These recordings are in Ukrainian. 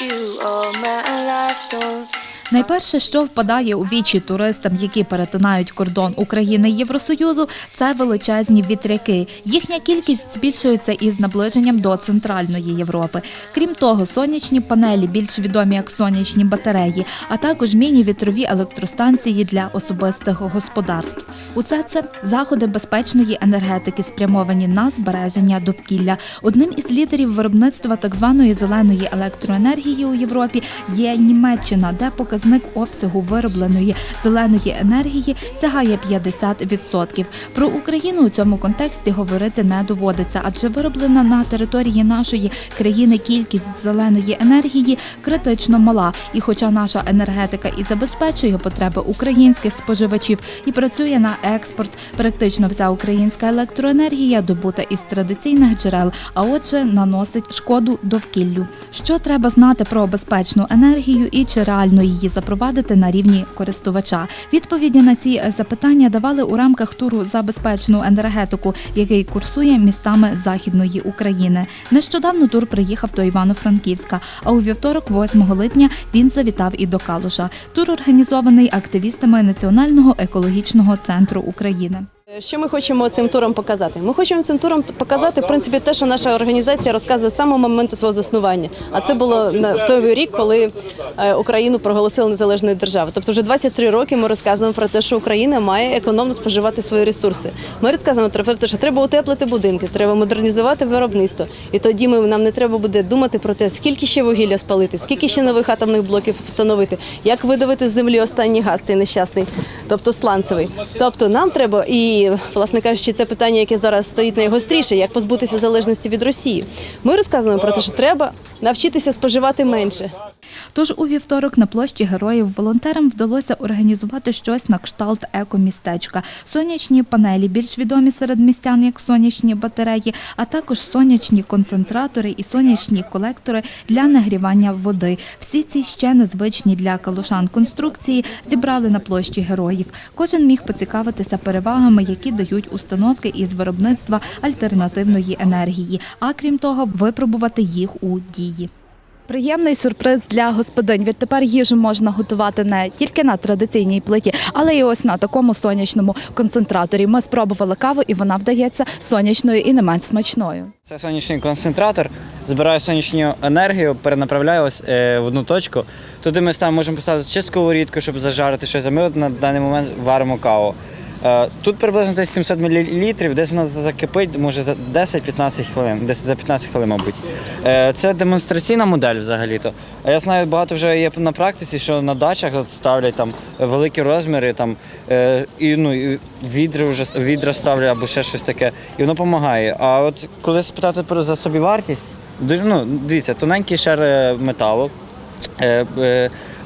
you all my life. Don't Найперше, що впадає у вічі туристам, які перетинають кордон України Євросоюзу, це величезні вітряки. Їхня кількість збільшується із наближенням до центральної Європи. Крім того, сонячні панелі, більш відомі як сонячні батареї, а також міні-вітрові електростанції для особистих господарств. Усе це заходи безпечної енергетики, спрямовані на збереження довкілля. Одним із лідерів виробництва так званої зеленої електроенергії у Європі є Німеччина, де показник обсягу виробленої зеленої енергії сягає 50%. Про Україну у цьому контексті говорити не доводиться, адже вироблена на території нашої країни кількість зеленої енергії критично мала. І хоча наша енергетика і забезпечує потреби українських споживачів і працює на експорт, практично вся українська електроенергія добута із традиційних джерел, а отже, наносить шкоду довкіллю. Що треба знати про безпечну енергію і чи реально її запровадити на рівні користувача? Відповіді на ці е, запитання давали у рамках туру за безпечну енергетику, який курсує містами Західної України. Нещодавно тур приїхав до Івано-Франківська, а у вівторок, 8 липня, він завітав і до Калуша. Тур організований активістами Національного екологічного центру України. Що ми хочемо цим туром показати? Ми хочемо цим туром показати в принципі те, що наша організація розказує з самого моменту свого заснування. А це було в той рік, коли е, Україну проголосили незалежною державою. Тобто, вже 23 роки ми розказуємо про те, що Україна має економно споживати свої ресурси. Ми розказуємо про те, що треба утеплити будинки, треба модернізувати виробництво. І тоді ми нам не треба буде думати про те, скільки ще вугілля спалити, скільки ще нових атомних блоків встановити, як видавити з землі останній газ, цей нещасний, тобто сланцевий. Тобто нам треба і власне кажучи, це питання, яке зараз стоїть найгостріше, як позбутися залежності від Росії. Ми розказуємо про те, що треба навчитися споживати менше. Тож у вівторок на площі героїв волонтерам вдалося організувати щось на кшталт екомістечка. Сонячні панелі, більш відомі серед містян як сонячні батареї, а також сонячні концентратори і сонячні колектори для нагрівання води. Всі ці ще незвичні для калушан конструкції зібрали на площі героїв. Кожен міг поцікавитися перевагами, які дають установки із виробництва альтернативної енергії, а крім того, випробувати їх у дії. Приємний сюрприз для господинь. Відтепер їжу можна готувати не тільки на традиційній плиті, але й ось на такому сонячному концентраторі. Ми спробували каву, і вона вдається сонячною і не менш смачною. Це сонячний концентратор, збирає сонячну енергію, перенаправляє ось е, в одну точку. Туди ми можемо поставити чи сковорідку, щоб зажарити щось, а ми на даний момент варимо каву. Е, Тут приблизно десь 700 мл, десь вона закипить, може за 10-15 хвилин, десь за 15 хвилин, мабуть. Е, Це демонстраційна модель взагалі-то. А я знаю, багато вже є на практиці, що на дачах ставлять там великі розміри, там, е, і, ну, і відра, вже, відра ставлять або ще щось таке, і воно допомагає. А от коли спитати про за собівартість, дуже- ну, дивіться, тоненький шар металу,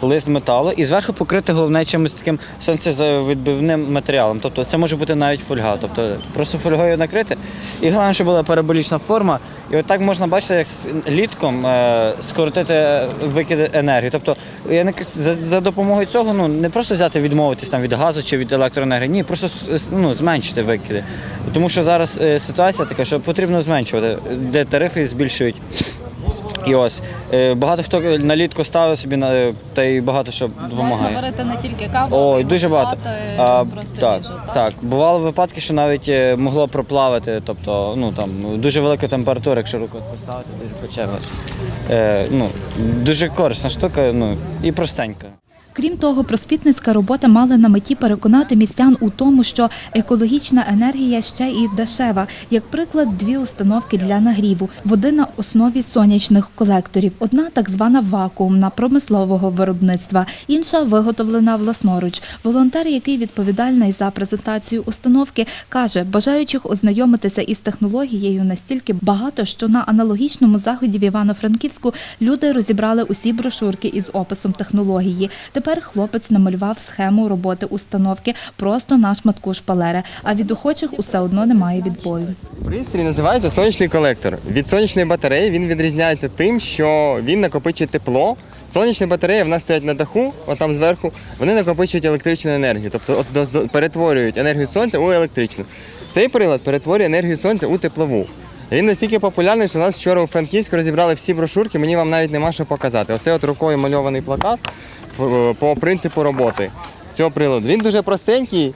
лист металу і зверху покрити головне чимось таким сонцезавідбивним матеріалом. Тобто це може бути навіть фольга. Тобто просто фольгою накрити. І головне, щоб була параболічна форма. І от можна бачити, як літком е, скоротити викид енергії. Тобто я не за, допомогою цього ну не просто взяти відмовитись там від газу чи від електроенергії, ні, просто ну, зменшити викиди. Тому що зараз е, ситуація така, що потрібно зменшувати, де тарифи збільшують. І ось е, багато хто налітку ставив собі на та й багато що допомагає. варити не тільки каву, Ой, дуже багато. А, так, так, бували випадки, що навіть е, могло проплавити, тобто, ну там дуже велика температура, якщо руку поставити, дуже пече. Е, ну, дуже корисна штука, ну і простенька. Крім того, просвітницька робота мала на меті переконати містян у тому, що екологічна енергія ще і дешева. Як приклад, дві установки для нагріву, води на основі сонячних колекторів. Одна так звана вакуумна промислового виробництва, інша виготовлена власноруч. Волонтер, який відповідальний за презентацію установки, каже, бажаючих ознайомитися із технологією настільки багато, що на аналогічному заході в Івано-Франківську люди розібрали усі брошурки із описом технології. Тепер хлопець намалював схему роботи установки просто на шматку шпалери, а від охочих усе одно немає відбою. Пристрій називається сонячний колектор. Від сонячної батареї він відрізняється тим, що він накопичує тепло. Сонячні батареї в нас стоять на даху, отам зверху, вони накопичують електричну енергію, тобто перетворюють енергію сонця у електричну. Цей прилад перетворює енергію сонця у теплову. Він настільки популярний, що нас вчора у Франківську розібрали всі брошурки, мені вам навіть нема що показати. Оце от рукою мальований плакат по, принципу роботи цього приладу. Він дуже простенький,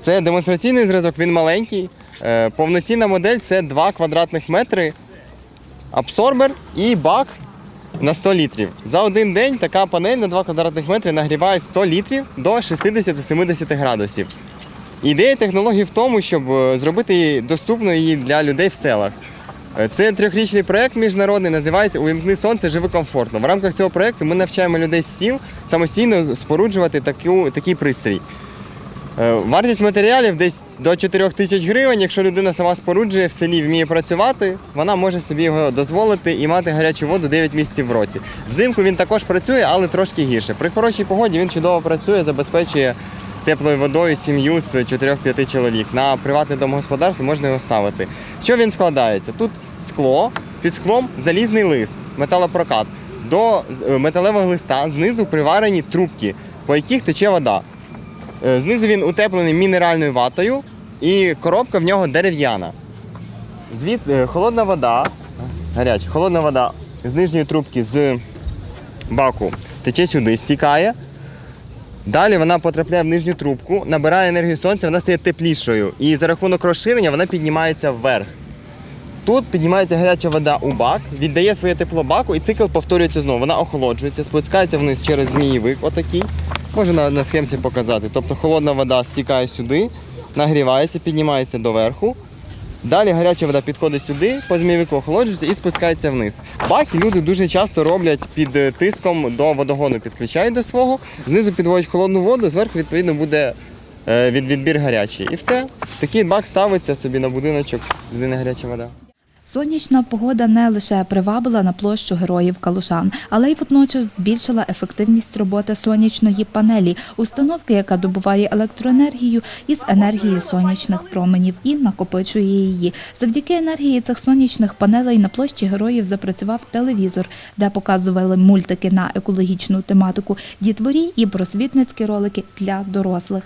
це демонстраційний зразок, він маленький. Е, Повноцінна модель це 2 квадратних метри, абсорбер і бак на 100 літрів. За один день така панель на 2 квадратних метри нагріває 100 літрів до 60-70 градусів. Ідея технології в тому, щоб е, зробити її доступною для людей в селах. Е, Це трьохрічний проєкт міжнародний, називається Увімкни сонце, живи комфортно. В рамках цього проєкту ми навчаємо людей з сіл самостійно споруджувати таку, такий пристрій. Е, Вартість матеріалів десь до 4 тисяч гривень. Якщо людина сама споруджує в селі, вміє працювати, вона може собі його дозволити і мати гарячу воду 9 місяців в році. Взимку він також працює, але трошки гірше. При хорошій погоді він чудово працює, забезпечує теплою водою сім'ю з 4-5 чоловік. На приватне домогосподарство можна його ставити. Що він складається? Тут скло, під склом залізний лист, металопрокат. До е, металевого листа знизу приварені трубки, по яких тече вода. Е, Знизу він утеплений мінеральною ватою і коробка в нього дерев'яна. Звід е, холодна вода, гаряча, холодна вода з нижньої трубки з баку тече сюди, стікає. Далі вона потрапляє в нижню трубку, набирає енергію сонця, вона стає теплішою. І за рахунок розширення вона піднімається вверх. Тут піднімається гаряча вода у бак, віддає своє тепло баку і цикл повторюється знову. Вона охолоджується, спускається вниз через змієвик, отакий. Можу на, на схемці показати. Тобто холодна вода стікає сюди, нагрівається, піднімається доверху. Далі гаряча вода підходить сюди, по змієвику охолоджується і спускається вниз. Баки люди дуже часто роблять під е, тиском до водогону, підключають до свого, знизу підводять холодну воду, зверху відповідно буде е, від відбір гарячий. І все. Такий бак ставиться собі на будиночок, людина гаряча вода. Сонячна погода не лише привабила на площу героїв Калушан, але й водночас збільшила ефективність роботи сонячної панелі, установки, яка добуває електроенергію із енергії сонячних променів і накопичує її. Завдяки енергії цих сонячних панелей на площі героїв запрацював телевізор, де показували мультики на екологічну тематику, дітворі і просвітницькі ролики для дорослих.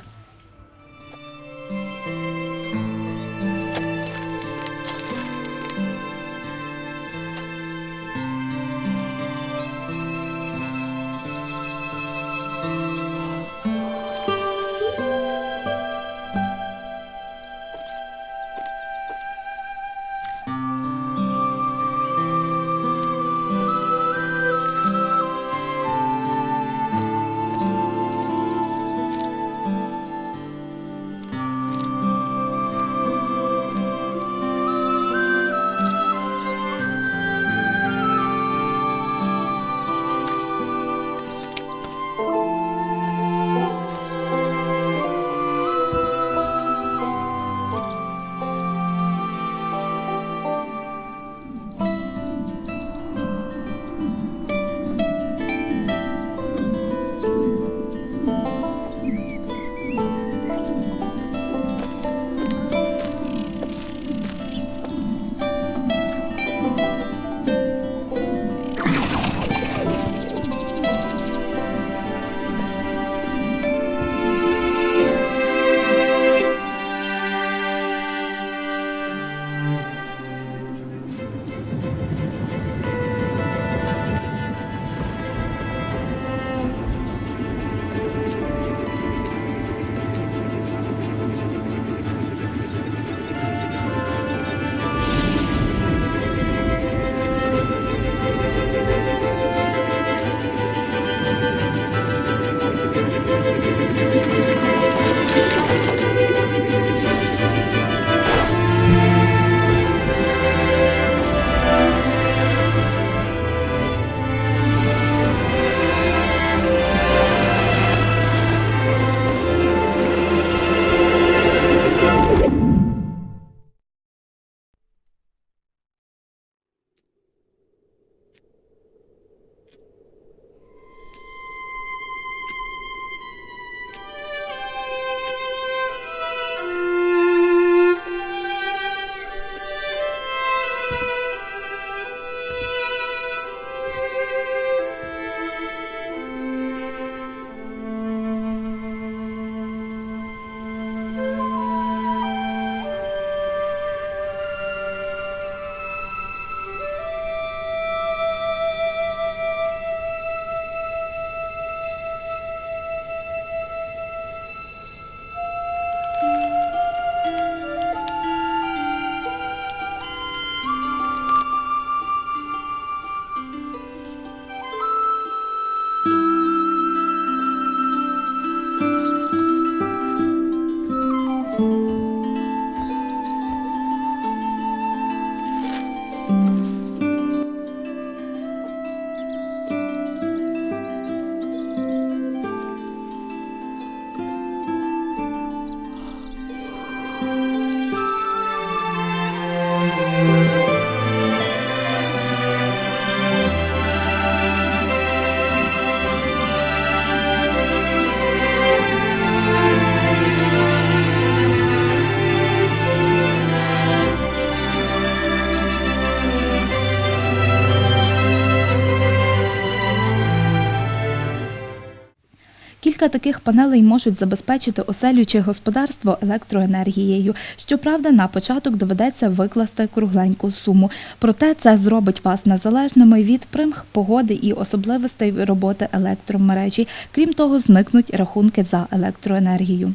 Кілька таких панелей можуть забезпечити оселю чи господарство електроенергією. Щоправда, на початок доведеться викласти кругленьку суму. Проте це зробить вас незалежними від примх погоди і особливостей роботи електромережі. Крім того, зникнуть рахунки за електроенергію.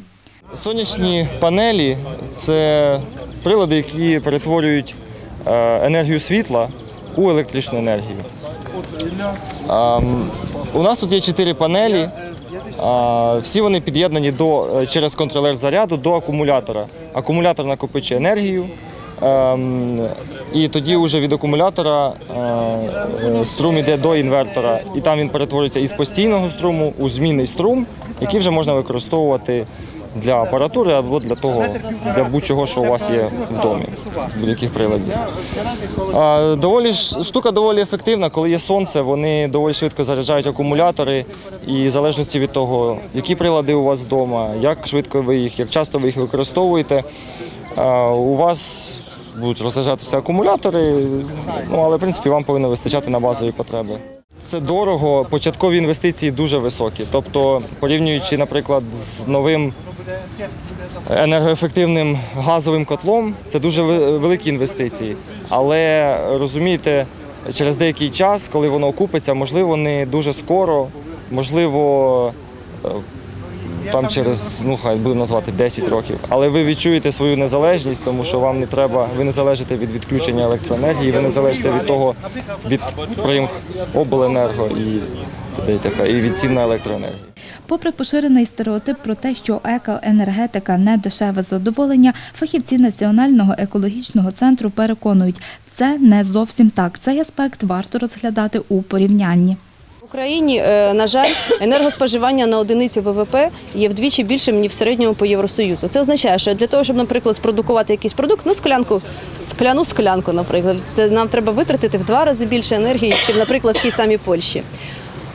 Сонячні панелі це прилади, які перетворюють е, енергію світла у електричну енергію. У нас тут є чотири панелі. Всі вони під'єднані до, е, через контролер заряду до акумулятора. Акумулятор накопичує енергію. ем, І тоді вже від акумулятора е, е, струм йде до інвертора, і там він перетворюється із постійного струму у змінний струм, який вже можна використовувати для апаратури або для того, для будь-чого, що у вас є в домі, будь-яких приладів. Доволі штука доволі ефективна. Коли є сонце, вони доволі швидко заряджають акумулятори. І в залежності від того, які прилади у вас вдома, як швидко ви їх, як часто ви їх використовуєте, у вас будуть розряджатися акумулятори, ну але в принципі вам повинно вистачати на базові потреби. Це дорого, початкові інвестиції дуже високі. Тобто, порівнюючи, наприклад, з новим енергоефективним газовим котлом, це дуже великі інвестиції. Але розумієте, через деякий час, коли воно окупиться, можливо, не дуже скоро, можливо, е, там через, ну хай будемо назвати 10 років. Але ви відчуєте свою незалежність, тому що вам не треба, ви не залежите від відключення електроенергії, ви не залежите від того, від примх обленерго і і від цін на електроенергію. Попри поширений стереотип про те, що екоенергетика не дешеве задоволення, фахівці Національного екологічного центру переконують, це не зовсім так. Цей аспект варто розглядати у порівнянні. В Україні, е, на жаль, енергоспоживання на одиницю ВВП є вдвічі більшим, ніж в середньому по Євросоюзу. Це означає, що для того, щоб, наприклад, спродукувати якийсь продукт, ну склянку, скляну склянку, наприклад, це нам треба витратити в два рази більше енергії, ніж, наприклад, в тій самій Польщі.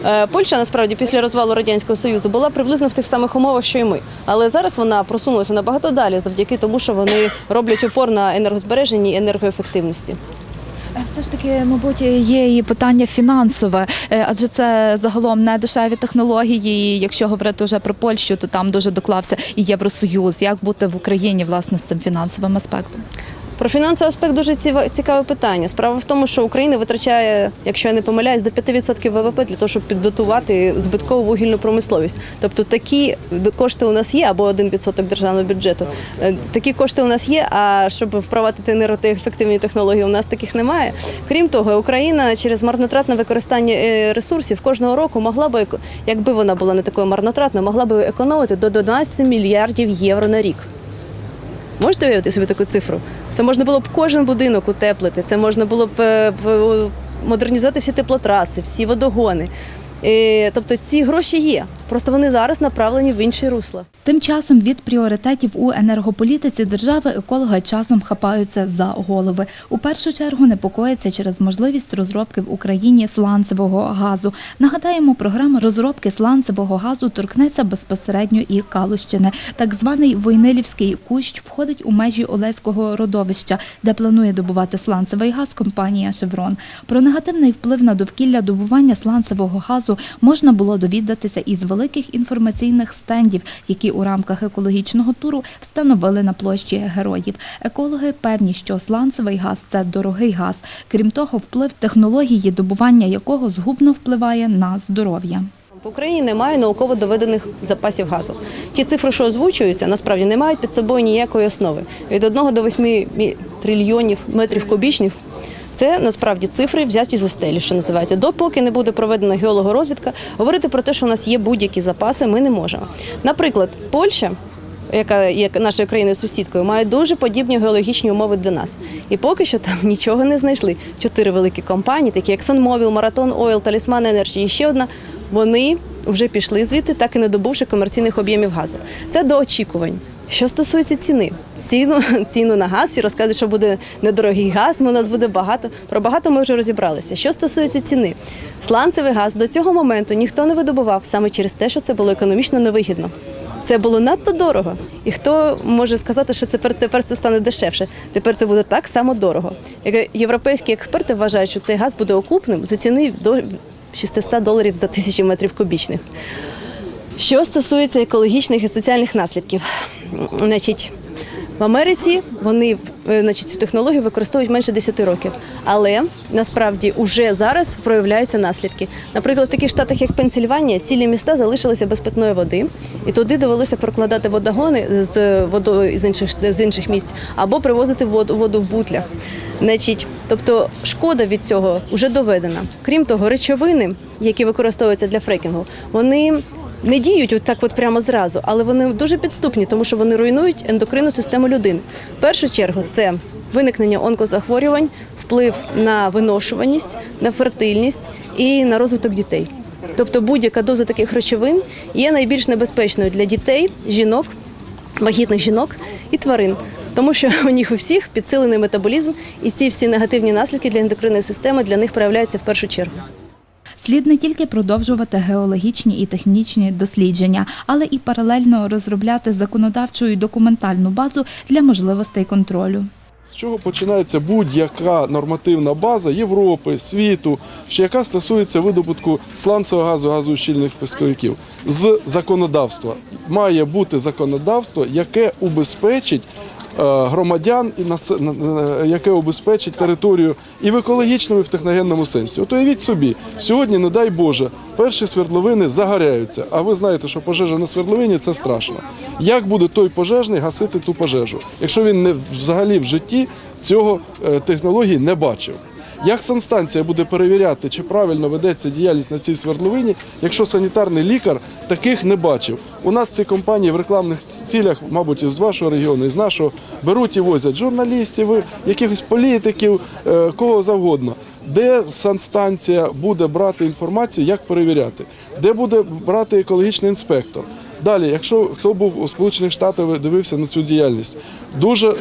Е, Польща насправді після розвалу радянського союзу була приблизно в тих самих умовах, що й ми. Але зараз вона просунулася набагато далі, завдяки тому, що вони роблять упор на енергозбереженні і енергоефективності. Все ж таки, мабуть, є і питання фінансове, е, адже це загалом не дешеві технології. І Якщо говорити вже про Польщу, то там дуже доклався і Євросоюз. Як бути в Україні власне з цим фінансовим аспектом? Про фінансовий аспект дуже цікаве питання. Справа в тому, що Україна витрачає, якщо я не помиляюсь, до 5% ВВП для того, щоб підготувати збиткову вугільну промисловість. Тобто такі кошти у нас є, або 1% державного бюджету. Е, Такі кошти у нас є. А щоб впровадити енергоефективні технології, у нас таких немає. Крім того, Україна через марнотратне використання е, ресурсів кожного року могла би, якби вона була не такою марнотратною, могла би економити до 12 мільярдів євро на рік. Можете уявити собі таку цифру? Це можна було б кожен будинок утеплити, це можна було б е, модернізувати всі теплотраси, всі водогони. Тобто ці гроші є, просто вони зараз направлені в інші русла. Тим часом від пріоритетів у енергополітиці держави екологи часом хапаються за голови. У першу чергу непокоїться через можливість розробки в Україні сланцевого газу. Нагадаємо, програма розробки сланцевого газу торкнеться безпосередньо і Калущини. Так званий Войнилівський кущ входить у межі Олеського родовища, де планує добувати сланцевий газ компанія Шеврон. Про негативний вплив на довкілля добування сланцевого газу можна було довідатися із великих інформаційних стендів, які у рамках екологічного туру встановили на площі героїв. Екологи певні, що сланцевий газ це дорогий газ. Крім того, вплив технології добування якого згубно впливає на здоров'я. В Україні немає науково доведених запасів газу. Ті цифри, що озвучуються, насправді не мають під собою ніякої основи. Від 1 до 8 трильйонів метрів кубічних. Це насправді цифри взяті зі стелі, що називається. Допоки не буде проведена геологорозвідка, говорити про те, що у нас є будь-які запаси, ми не можемо. Наприклад, Польща. Яка є нашою країною сусідкою, має дуже подібні геологічні умови для нас. І поки що там нічого не знайшли. Чотири великі компанії, такі як Sunmobile, Marathon Oil, Talisman Energy і ще одна, вони вже пішли звідти, так і не добувши комерційних об'ємів газу. Це до очікувань. Що стосується ціни, ціну, ціну на газ, всі розказують, що буде недорогий газ, у нас буде багато. Про багато ми вже розібралися. Що стосується ціни, сланцевий газ до цього моменту ніхто не видобував саме через те, що це було економічно невигідно. Це було надто дорого. І хто може сказати, що тепер, тепер це стане дешевше? Тепер це буде так само дорого. Як Європейські експерти вважають, що цей газ буде окупним за ціни до 600 доларів за тисячу метрів кубічних. Що стосується екологічних і соціальних наслідків, значить, в Америці вони е, значить, цю технологію використовують менше 10 років, але насправді вже зараз проявляються наслідки. Наприклад, в таких штатах, як Пенсильванія, цілі міста залишилися без питної води, і туди довелося прокладати водогони з водою з інших з інших місць або привозити воду, воду в бутлях. Значить, тобто шкода від цього вже доведена. Крім того, речовини, які використовуються для фрекінгу, вони не діють от так от прямо зразу, але вони дуже підступні, тому що вони руйнують ендокринну систему людини. В першу чергу це виникнення онкозахворювань, вплив на виношуваність, на фертильність і на розвиток дітей. Тобто будь-яка доза таких речовин є найбільш небезпечною для дітей, жінок, вагітних жінок і тварин. Тому що у них у всіх підсилений метаболізм, і ці всі негативні наслідки для ендокринної системи для них проявляються в першу чергу. Слід не тільки продовжувати геологічні і технічні дослідження, але і паралельно розробляти законодавчу і документальну базу для можливостей контролю. З чого починається будь-яка нормативна база Європи, світу, яка стосується видобутку сланцевого газу, газоущільних пісковиків з законодавства. Має бути законодавство, яке убезпечить громадян на- на- яке обезпечить територію і в екологічному, і в техногенному сенсі. От уявіть собі, сьогодні, не дай Боже, перші свердловини загоряються. А ви знаєте, що пожежа на свердловині це страшно. Як буде той пожежний гасити ту пожежу, якщо він не взагалі в житті цього е, технології не бачив? Як санстанція буде перевіряти, чи правильно ведеться діяльність на цій свердловині, якщо санітарний лікар таких не бачив? У нас ці компанії в рекламних цілях, мабуть, з вашого регіону, і з нашого, беруть і возять журналістів, якихось політиків, е, кого завгодно. Де санстанція буде брати інформацію, як перевіряти? Де буде брати екологічний інспектор? Далі, якщо хто був у Сполучених Штатах, дивився на цю діяльність, дуже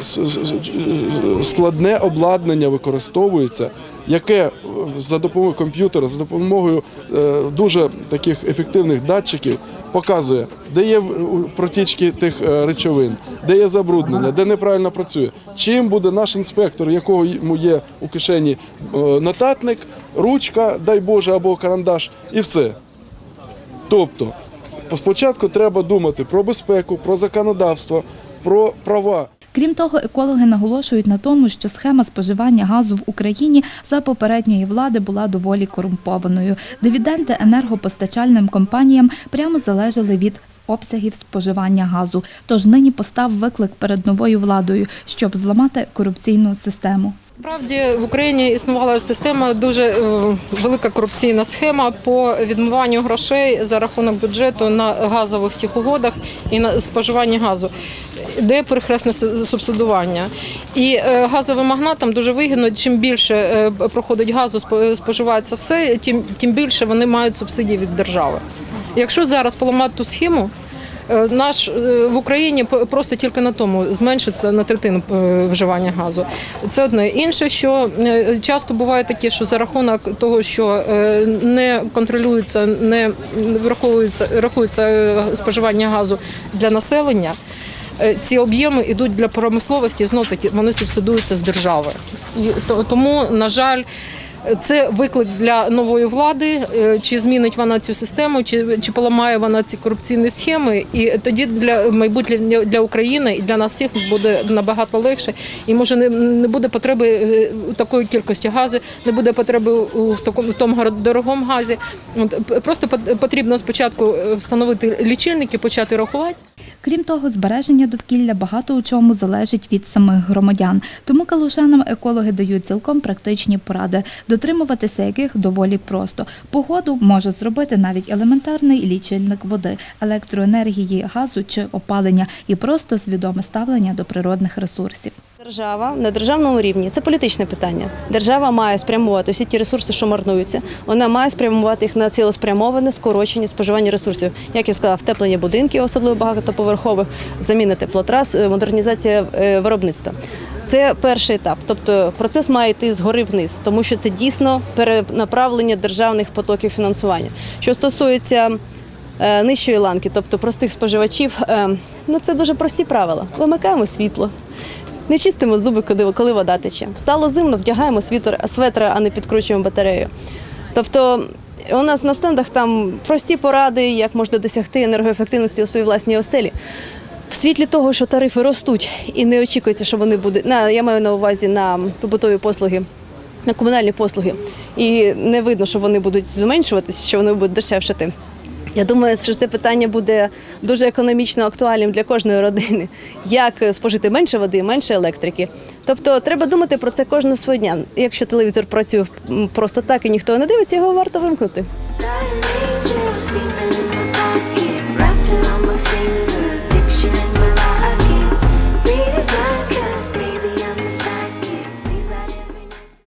складне обладнання використовується, яке за допомогою комп'ютера, за допомогою е, дуже таких ефективних датчиків показує, де є протічки тих е, речовин, де є забруднення, де неправильно працює. Чим буде наш інспектор, якого йому є у кишені е, нотатник, ручка, дай Боже, або карандаш, і все. Тобто, спочатку треба думати про безпеку, про законодавство, про права. Крім того, екологи наголошують на тому, що схема споживання газу в Україні за попередньої влади була доволі корумпованою. Дивіденди енергопостачальним компаніям прямо залежали від обсягів споживання газу. Тож нині постав виклик перед новою владою, щоб зламати корупційну систему. Справді в Україні існувала система дуже е, велика корупційна схема по відмиванню грошей за рахунок бюджету на газових тихогодах і на споживанні газу, де перехресне субсидування. І е, газовим магнатам дуже вигідно, чим більше е, проходить газу, спо- споживається все, тим, тим більше вони мають субсидії від держави. Якщо зараз поламати ту схему, Наш е, в Україні просто тільки на тому зменшиться на третину е, вживання газу. Це одне. Інше, що е, часто буває таке, що за рахунок того, що е, не контролюється, не враховується рахується е, споживання газу для населення. е, Ці об'єми йдуть для промисловості, знов таки вони субсидуються з держави. І тому, на жаль, це виклик для нової влади, е, чи змінить вона цю систему, чи, чи поламає вона ці корупційні схеми. І тоді для майбутнє для- України і для нас всіх буде набагато легше. І може не, не буде потреби е, такої кількості газу, не буде потреби в такому в тому дорогому газі. Просто пот- потрібно спочатку е, встановити лічильники, почати рахувати. Крім того, збереження довкілля багато у чому залежить від самих громадян. Тому калушанам екологи дають цілком практичні поради, дотримуватися яких доволі просто. Погоду може зробити навіть елементарний лічильник води, електроенергії, газу чи опалення і просто свідоме ставлення до природних ресурсів. Держава на державному рівні це політичне питання. Держава має спрямувати всі ті ресурси, що марнуються. Вона має спрямувати їх на цілеспрямоване скорочення споживання ресурсів. Як я сказала, втеплення будинків, особливо багатоповерхових, заміна теплотрас, е, модернізація е, виробництва. Це перший етап. Тобто процес має йти згори вниз, тому що це дійсно перенаправлення державних потоків фінансування. Що стосується е, нижчої ланки, тобто простих споживачів, ну це дуже прості правила. Вимикаємо світло. Не чистимо зуби, коли, вода тече. Стало зимно, вдягаємо світер, светра, а не підкручуємо батарею. Тобто У нас на стендах там прості поради, як можна досягти енергоефективності у своїй власній оселі. В світлі того, що тарифи ростуть і не очікується, що вони будуть на я маю на увазі на побутові послуги, на комунальні послуги, і не видно, що вони будуть зменшуватися, що вони будуть дешевшати. Я думаю, що це питання буде дуже економічно актуальним для кожної родини. Як спожити менше води, менше електрики. Тобто треба думати про це кожного свого дня. Якщо телевізор працює просто так і ніхто не дивиться, його варто вимкнути.